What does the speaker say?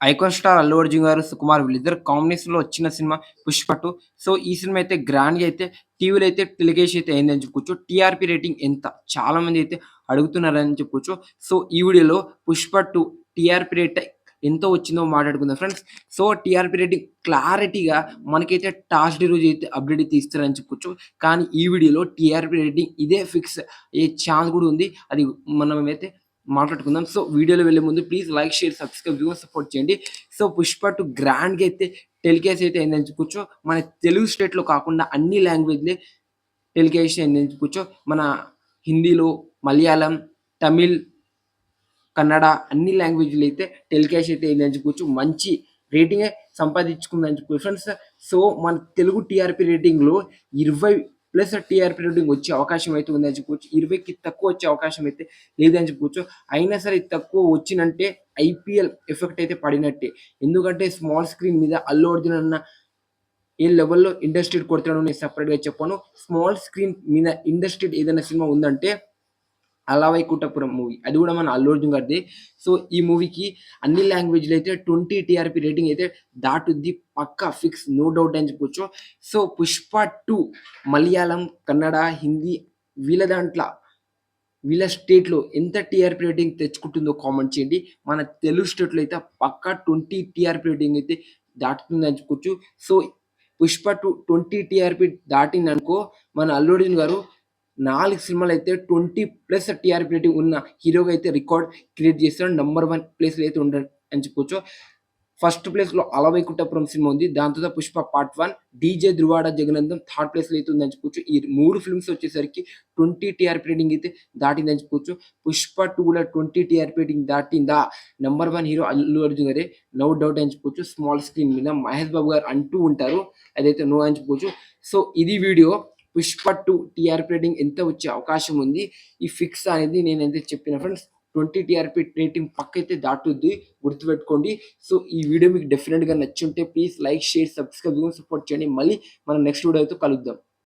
Icon star Allu Arjun గారు, సుకుమార్ వీళ్ళిద్దరు కాంబినేషన్‌లో వచ్చిన సినిమా పుష్పట్టు సో, ఈ సినిమా అయితే గ్రాండ్‌గా అయితే టీవీలో అయితే టెలికాస్ట్ అయితే అయిందని చెప్పుకోవచ్చు. టీఆర్పీ రేటింగ్ ఎంత? చాలామంది అయితే అడుగుతున్నారని చెప్పుకోవచ్చు. సో, ఈ వీడియోలో 'పుష్ప 2' టీఆర్పీ రేట్ ఎంతో వచ్చిందో మాట్లాడుకుందాం ఫ్రెండ్స్. సో, టీఆర్పీ రేటింగ్ క్లారిటీగా మనకైతే టాస్ట్ రోజు అయితే అప్డేట్ అయితే ఇస్తారని చెప్పుకోవచ్చు. కానీ ఈ వీడియోలో టీఆర్పీ రేటింగ్ ఇదే ఫిక్స్ అయ్యే ఛాన్స్ కూడా ఉంది. అది మనమైతే మాట్లాడుకుందాం. సో, వీడియోలో వెళ్ళే ముందు please like, share, subscribe viewers support చేయండి. సో, 'పుష్ప టు గ్రాండ్‌గా అయితే టెలికాస్ట్ అయితే అయిందని చెప్పుకోవచ్చు. మన తెలుగు స్టేట్‌లో కాకుండా అన్ని లాంగ్వేజ్‌లే టెలికాస్ట్ అయిందని మన హిందీలో, మలయాళం, తమిళ్, కన్నడ అన్ని లాంగ్వేజ్లు అయితే టెలికాస్ట్ అయితే అయిందని చెప్పుకోవచ్చు. మంచి రేటింగే సంపాదించుకుందని చెప్పుకోవచ్చు ఫ్రెండ్స్. సో, మన తెలుగు టీఆర్పీ రేటింగ్‌లో 20 ప్లస్ టీఆర్పీ రేటింగ్ వచ్చే అవకాశం అయితే ఉందని చెప్పుకోవచ్చు. 20కి తక్కువ వచ్చే అవకాశం అయితే లేదని చెప్పుకోవచ్చు. అయినా సరే తక్కువ వచ్చినంటే ఐపీఎల్ ఎఫెక్ట్ అయితే పడినట్టే. ఎందుకంటే స్మాల్ స్క్రీన్ మీద అల్లు అర్జున్ అన్న ఏ లెవెల్‌లో ఇండస్ట్రీ కొడతాడో నేను సపరేట్గా చెప్పను. స్మాల్ స్క్రీన్ మీద ఇండస్ట్రీ ఏదైనా సినిమా ఉందంటే అలవైకుంఠపురం మూవీ. అది కూడా మన అల్లు అర్జున్ గారిదే. సో, ఈ మూవీకి అన్ని లాంగ్వేజ్‌లో అయితే 20 టీఆర్పీ రేటింగ్ అయితే దాటుద్ది. పక్కా ఫిక్స్ నో డౌట్ అని చెప్పుకోవచ్చు. సో, 'పుష్ప టూ మలయాళం, కన్నడ, హిందీ వీళ్ళ దాంట్లో వీళ్ళ స్టేట్‌లో ఎంత టీఆర్పీ రేటింగ్ తెచ్చుకుంటుందో కామెంట్ చేయండి. మన తెలుగు స్టేట్‌లో అయితే పక్కా 20 టీఆర్పీ రేటింగ్ అయితే దాటుతుందని చెప్పుకోవచ్చు. సో, 'పుష్ప 2' 20 టీఆర్పీ దాటిందనుకో మన అల్లు అర్జున్ గారు నాలుగు సినిమాలు అయితే 20 ప్లస్ టీఆర్పీ రేటింగ్ ఉన్న హీరోగా అయితే రికార్డ్ క్రియేట్ చేస్తాడు. నంబర్ వన్ ప్లేస్‌లో అయితే ఉంటాడు అని చెప్పొచ్చు ఫస్ట్ ప్లేస్‌లో అలవైకుంఠపురం సినిమా ఉంది. దాని తర్వాత 'పుష్ప పార్ట్ వన్ 'డీజే ధృవాడ జగనందం' థర్డ్ ప్లేస్‌లో అయితే ఉందని చెప్పుకోవచ్చు. ఈ మూడు ఫిల్మ్స్ వచ్చేసరికి 20 టీఆర్పీ రేటింగ్ అయితే దాటిందని చెప్పుకోవచ్చు. 'పుష్ప టూలో twenty TRP rating దాటిందా? Number one hero Allu Arjun గారే. నో డౌట్ అని చెప్పుకోవచ్చు. స్మాల్ స్క్రీన్ మీద మహేష్ బాబు గారు అంటూ ఉంటారు. అదైతే నో అని చెప్పుకోవచ్చు. సో, ఇది video 'Pushpa two TRP rating ఎంత వచ్చే అవకాశం ఉంది? ఈ ఫిక్స్ అనేది నేనైతే చెప్పిన ఫ్రెండ్స్. 20 టీఆర్పీ రేటింగ్ పక్కైతే దాటుద్ది. గుర్తుపెట్టుకోండి. సో, ఈ వీడియో మీకు డెఫినెట్గా నచ్చుంటే please like, share, subscribe support చేయండి. మళ్ళీ మనం నెక్స్ట్ వీడియోతో కలుద్దాం.